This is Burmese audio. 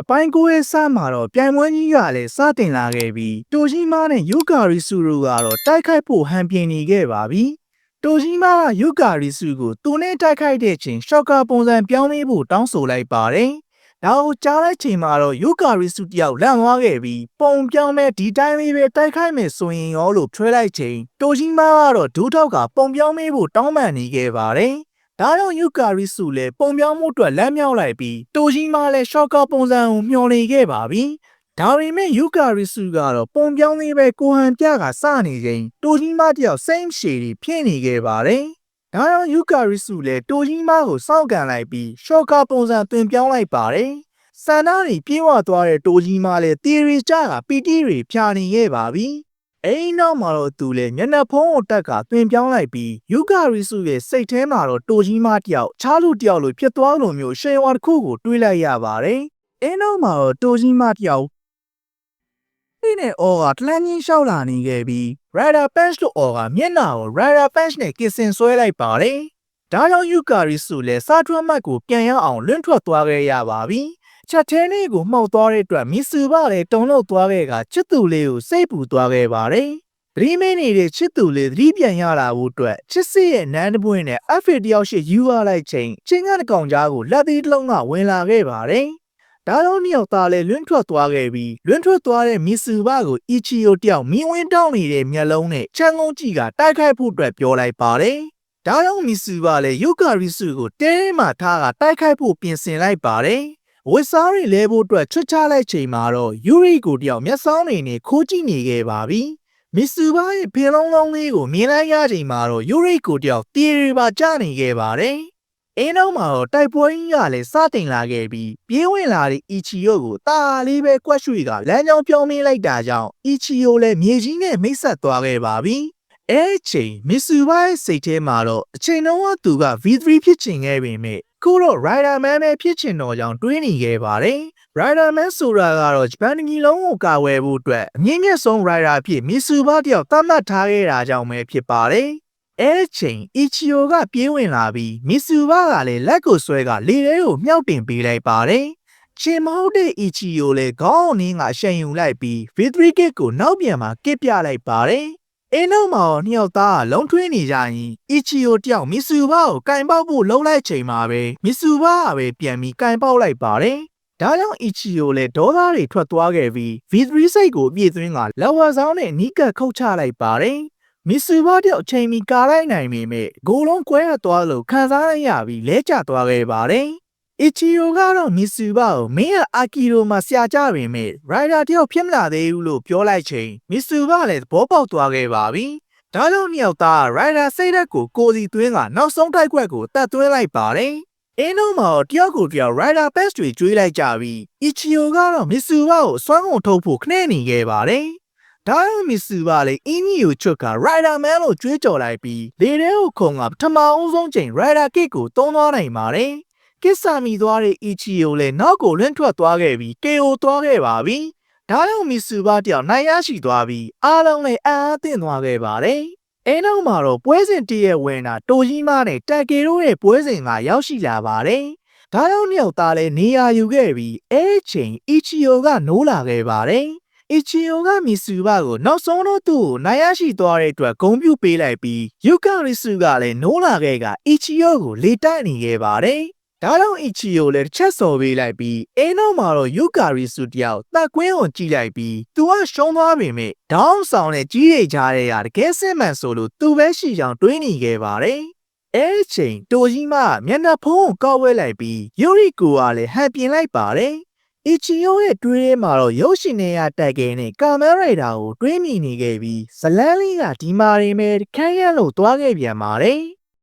အပိုင်းကိုရဲ့စမှာတော့ပြိုင်ပွဲကြီးကလည်းစတင်လာခဲ့ပြီးတိုဂျီမာနဲ့ယူကာရီဆူတို့ကတော့တိုက်ခိုက်ဖို့ဟန်ပြင်နေခဲ့ပါပြီတိုဂျီမာကယူကာရီဆူကိုသူနဲ့တိုက်ခိုက်တဲ့ချိန်ရှော့ကာပုံစံပြောင်းလဲဖို့တောင်းဆိုလိုက်ပါတယ်ဒါကိုကြားတဲ့ချိန်မှာတော့ယူကာရီဆူတယောက်လန့်သွားခဲ့ပြီးပုံပြောင်းမဲ့ဒီတိုင်းလေးပဲတိုက်ခိုက်မယ်ဆိုရင်ရောလို့ထွဲလိုက်ချိန်တိုဂျီမာကတော့ဒူးထောက်ကပုံပြောင်းမေးဖို့တောင်းပန်နေခဲ့ပါတယ် ဒါကြောင့်ယူကာရီဆူလည်းပုံပြောင်းမှုအတွက်လမ်းမြောက်လိုက်ပြီးတိုဂျီမာလည်းရှော့ကာပုံစံကိုမျှော်နေခဲ့ပါပြီဒါပေမဲ့ယူကာရီဆူကတော့ပုံပြောင်းလေးပဲကိုဟန်ပြကစနေချိန်တိုဂျီမာတယောက်စိမ့်ရှည်ပြီးဖြစ်နေခဲ့ပါတယ်ဒါကြောင့်ယူကာရီဆူလည်းတိုဂျီမာကိုစောင့်ကန်လိုက်ပြီးရှော့ကာပုံစံသွင်ပြောင်းလိုက်ပါတယ်ဆန္ဒတွေပြေဝသွားတဲ့တိုဂျီမာလည်းတီရီကြကပီတီတွေဖြာနေခဲ့ပါပြီ အိမ်နောက်မှာတော့သူလည်းမျက်နှာဖုံးကိုတက်ကသွင်ပြောင်းလိုက်ပြီးယူကာရီစုရဲ့စိတ်ထဲမှာတော့တိုကြီးမတယောက်ချားလူတယောက်လိုဖြစ်သွားလိုမျိုးရှယ်ဝါတစ်ခုကိုတွေးလိုက်ရပါတယ်။အင်းနောက်မှာတော့တိုကြီးမတယောက်ဒီနဲ့အော်ကတလန်းချင်းလျှောက်လာနေခဲ့ပြီး Rider Punch တို့အော်ကမျက်နှာကို Rider Punch နဲ့ကစ်စင်ဆွဲလိုက်ပါတယ်။ဒါကြောင့်ယူကာရီစုလည်းစာထွတ်မှတ်ကိုပြန်ရအောင်လွင့်ထွက်သွားခဲ့ရပါပြီ။ ချက်သေးလေးကိုမှောက်သွားတဲ့အတွက်မီဆူပါလည်းတုံလို့သွားခဲ့ကချစ်သူလေးကိုစိတ်ပူသွားခဲ့ပါတယ်။သတိမင်းနေတဲ့ချစ်သူလေးသတိပြန်ရလာဖို့အတွက်ချစ်စစ်ရဲ့နန်းတပွင့်နဲ့အဖေတယောက်ရှိယူရလိုက်ချိန်ချင်းကတကောင်ကြားကိုလက်သေးတစ်လုံးကဝင်လာခဲ့ပါတယ်။ဒါတော့မြောက်သားလည်းလွင့်ထွက်သွားခဲ့ပြီးလွင့်ထွက်သွားတဲ့မီဆူပါကိုအီချီယိုတယောက်မီဝင်းတောင်းနေတဲ့မျက်လုံးနဲ့ချမ်းကုန်းကြီးကတိုက်ခိုက်ဖို့အတွက်ပြောလိုက်ပါတယ်။ဒါကြောင့်မီဆူပါလည်းယုကာရီစုကိုတဲထဲမှာထားကတိုက်ခိုက်ဖို့ပြင်ဆင်လိုက်ပါတယ်။ ဝစ်စားတွေလဲဖို့အတွက်ချွတ်ချလိုက်ချိန်မှာတော့ယူရီကိုတယောက်မျက်စောင်းနေနဲ့ခိုးကြည့်နေခဲ့ပါပြီ။မစ်ဆူဘာရဲ့ဖင်လုံးလုံးလေးကိုမြင်လိုက်ရချိန်မှာတော့ယူရီကိုတယောက်တီရီပါကျနေခဲ့ပါတယ်။အင်းနောက်မှာတော့တိုက်ပွဲကြီးကလည်းစတင်လာခဲ့ပြီးပြေးဝင်လာတဲ့အီချီယိုကိုတာလေးပဲကွက်ရွှေကလမ်းကြောင်းပြောင်းမင်းလိုက်တာကြောင့်အီချီယိုလည်းမြေကြီးနဲ့မိတ်ဆက်သွားခဲ့ပါပြီ။အဲချိန်မစ်ဆူဘာရဲ့စိတ်ထဲမှာတော့အချိန်တုန်းကသူက V3 ဖြစ်ချင်ခဲ့ပေမဲ့ ခုတော့ Rider Man ပဲဖြစ်ချင်တော့ကြောင်းတွေးနေခဲ့ပါတယ်။ Rider Man ဆိုတာကတော့ဂျပန်ပြည်လုံးကိုကာဝယ်ဖို့အတွက်အမြင့်မြတ်ဆုံး Rider ဖြစ်မီဆူဘာတယောက်သတ်မှတ်ထားခဲ့တာကြောင့်ပဲဖြစ်ပါတယ်။အဲချိန်အီချီယိုကပြေးဝင်လာပြီးမီဆူဘာကလည်းလက်ကိုဆွဲကလေထဲကိုမြှောက်တင်ပေးလိုက်ပါတယ်။ချင်းမဟုတ်တဲ့အီချီယိုလည်းခေါင်းအောင်င်းကရှန်ယူလိုက်ပြီး V3 kit ကိုနောက်ပြန်မှာကစ်ပြလိုက်ပါတယ်။ အင်းနောက်မှာနှစ်ယောက်သားကလုံးထွေးနေကြရင်အီချီယိုတယောက်မီဆူဘာကိုကင်ပေါက်ဖို့လှုံးလိုက်ချိန်မှာပဲမီဆူဘာကပဲပြန်ပြီးကင်ပေါက်လိုက်ပါတယ်။ဒါကြောင့်အီချီယိုလည်းဒေါသတွေထွက်သွားခဲ့ပြီး V3 စိတ်ကိုအပြည့်သွင်းကလော်ဝါဆောင်နဲ့နီးကပ်ခုတ်ချလိုက်ပါတယ်။မီဆူဘာတယောက်အချိန်မီကာလိုက်နိုင်ပေမဲ့ဂိုးလုံးကွဲရသွားလို့ခံစားရရပြီးလဲကျသွားခဲ့ပါတယ်။ အီချီယိုကတော့မီဆူဘာကိုမင်းကအာကီရိုမှာဆရာကြပေမဲ့ရိုက်ဒါတယောက်ဖြစ်မလာသေးဘူးလို့ပြောလိုက်ချိန်မီဆူဘာလည်းသဘောပေါက်သွားခဲ့ပါပြီ။ဒါကြောင့်မြောက်သားရိုက်ဒါစိတ်ဓာတ်ကိုကိုစီသွင်းကနောက်ဆုံးတိုက်ခွက်ကိုတတ်သွင်းလိုက်ပါတယ်။အင်းတို့မှာတော့တယောက်ကိုတယောက်ရိုက်ဒါပက်စ်တွေကျွေးလိုက်ကြပြီးအီချီယိုကတော့မီဆူဘာကိုစွမ်းကုန်ထုတ်ဖို့ခနဲ့နေခဲ့ပါတယ်။ဒါကြောင့်မီဆူဘာလည်းအင်းကြီးကိုချွတ်ကရိုက်ဒါမန်လို့ကြွေးကြော်လိုက်ပြီးလေထဲကိုခုံကပထမအဦးဆုံးချိန်ရိုက်ဒါကစ်ကိုတုံးသွားနိုင်ပါတယ်။ ကစ်ဆာမီသွားတဲ့အီချီယိုလည်းနောက်ကိုလွင့်ထွက်သွားခဲ့ပြီး KO သွားခဲ့ပါပြီ။ဒါကြောင့်မီဆူဘာတယောက်နိုင်ရရှိသွားပြီးအားလုံးလည်းအံ့အားသင့်သွားခဲ့ပါတယ်။အဲနောက်မှာတော့ပွဲစဉ်တည့်ရဲ့ဝင်တာတိုကြီးမားနဲ့တက်ကေတို့ရဲ့ပွဲစဉ်ကရောက်ရှိလာပါတယ်။ဒါကြောင့်မြောက်သားလည်းနေရာယူခဲ့ပြီးအဲချိန်အီချီယိုကနိုးလာခဲ့ပါတယ်။အီချီယိုကမီဆူဘာကိုနောက်ဆုံးတော့သူ့ကိုနိုင်ရရှိသွားတဲ့အတွက်ဂုဏ်ပြုပေးလိုက်ပြီးယူကာရီဆူကလည်းနိုးလာခဲ့ကအီချီယိုကိုလေတိုက်နေခဲ့ပါတယ်။ ဒါကြောင့်အီချီယိုလည်းတစ်ချက်စော်ပေးလိုက်ပြီးအဲနောက်မှာတော့ယူကာရီဆူတယောက်တက်ကွင်းကိုကြည့်လိုက်ပြီးသူကရှုံးသွားပေမဲ့ဒေါင်းဆောင်နဲ့ကြီးရိတ်ကြတဲ့ကတကယ်စစ်မှန်ဆိုလို့သူပဲရှိကြောင်တွေးနေခဲ့ပါတယ်။အဲချိန်တိုကြီးမမျက်နှာဖုံးကိုကောက်ဝဲလိုက်ပြီးယူရီကိုကလည်းဟန်ပြင်လိုက်ပါတယ်။အီချီယိုရဲ့တွေးထဲမှာတော့ရုပ်ရှင်နဲ့ရတက်ခဲ့နဲ့ကာမရိုက်တာကိုတွေးမိနေခဲ့ပြီးဇလန်းလေးကဒီမာရီမဲခန်းရမ်းလို့သွားခဲ့ပြန်ပါတယ်။